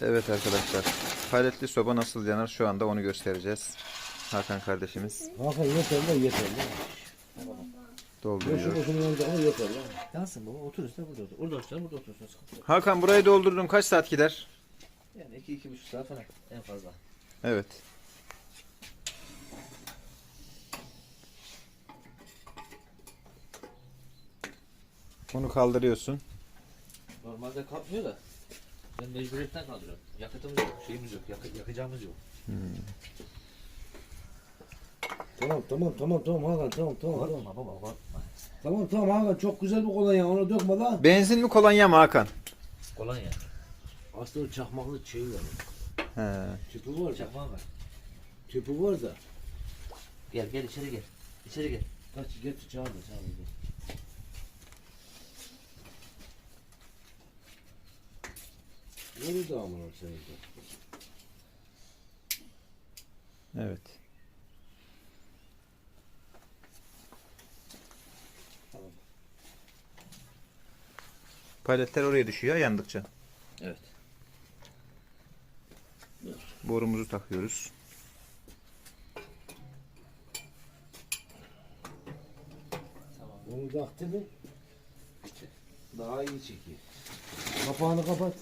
Evet arkadaşlar. Paletli soba nasıl yanar şu anda onu göstereceğiz. Hakan kardeşimiz Hakan yeter lan yeter lan. Dolduruyor. kutunun yanında ama yeter lan. Yansın baba otur işte burada otur. Orada otur burada yok. Hakan burayı doldurdun kaç saat gider? Yani iki iki buçuk saat falan en fazla. Evet. Bunu kaldırıyorsun. Normalde kalkmıyor da ben mecburiyetten kaldırıyorum. Yakıtımız yok, şeyimiz yok, yakı, yakacağımız yok. Tamam tamam tamam tamam Hakan tamam tamam tamam. Korkma baba korkma. Tamam tamam Hakan çok güzel bir kolonya onu dökme lan. Benzin mi kolonya mı Hakan? Kolonya. Aslında çakmaklı şey var. He. Tüpü var da. Çakmağım var. Tüpü var da. Gel gel içeri gel. İçeri gel. Kaç getir çağır da çağır da. Amına senin de? Evet. Paletler oraya düşüyor yandıkça. Evet. Borumuzu takıyoruz. Tamam. Bunu taktı mı? Daha iyi çekiyor. Kapağını kapat.